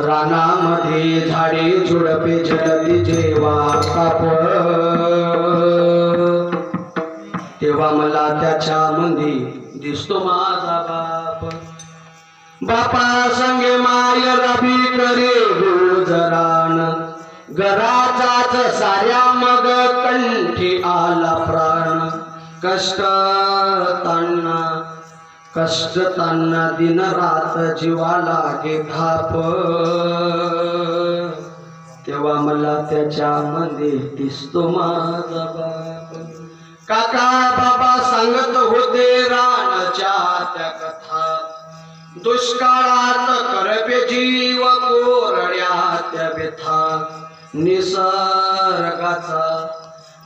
रानामध्ये झाडे झुडपे जलती जेव्हा काप तेव्हा मला त्याच्या मंदी दिसतो माझा बाप. बापा संगे माय रबी करे गुजरान घराचाच साऱ्या मग कंठी आला प्राण. कष्ट तांना कष्ट तांना दिन रात जीवाला लागे धाप तेव्हा मला त्याच्यामध्ये दिसतो माझा बाप. काका बाबा सांगत होते रानाच्या त्या कथा. दुष्काळात करपे जीव कोरड्या त्या व्यथा. निसर्गाचा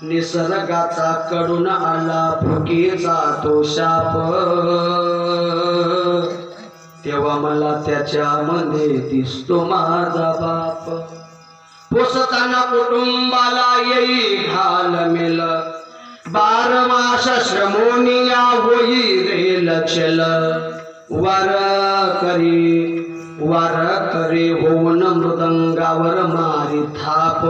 निसर्गाचा कडून आला फुकीचा तो शाप. मला त्याच्यामध्ये दिसतो माझा बाप. पोसताना कुटुंबाला येई घाल मेल. बार मास श्रमोनिया होई रेल लक्षल वार करी वार करे होऊन मृदंगावर मारी थाप.